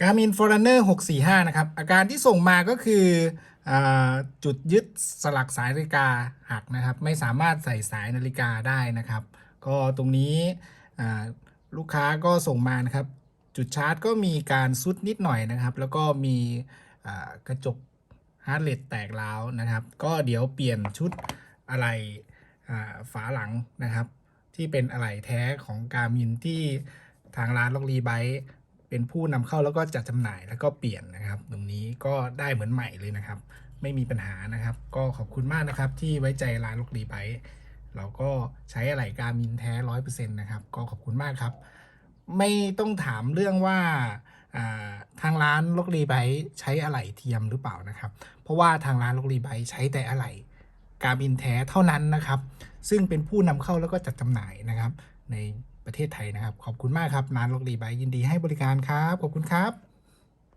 Garmin Forerunner 645 นะครับ อาการที่ส่งมาก็คืออจุดยึดสลักสายนาฬิกาหักนะครับ ไม่สามารถใส่สายนาฬิกาได้นะครับ ก็ตรงนี้ลูกค้าก็ส่งมานะครับ จุดชาร์จก็มีการซุดนิดหน่อยนะครับ แล้วก็มีกระจกฮาร์ดเรทแตกร้าวนะครับ ก็เดี๋ยวเปลี่ยนชุดอะไรอ่ฝาหลังนะครับ ที่เป็นอะไหล่แท้ของการมินที่ทางร้านล็อกรีไบ เป็นผู้นำเข้าแล้วก็จัดจำหน่ายแล้วก็เปลี่ยนนะครับ ตรงนี้ก็ได้เหมือนใหม่เลยนะครับ ไม่มีปัญหานะครับ ก็ขอบคุณมากนะครับที่ไว้ใจร้านล็อกรีไบเราก็ใช้อะไหล่การมินแท้ร้อยเปอร์เซ็นต์นะครับ ก็ขอบคุณมากครับ ไม่ต้องถามเรื่องว่าทางร้านล็อกรีไบใช้อะไหล่เทียมหรือเปล่านะครับ เพราะว่าทางร้านล็อกรีไบใช้แต่อะไหล่การบินแท้เท่านั้นนะครับ ซึ่งเป็นผู้นำเข้าแล้วก็จัดจำหน่ายนะครับ ในประเทศไทยนะครับ ขอบคุณมากครับร้านล็อกรีบายยินดีให้บริการครับ ขอบคุณครับ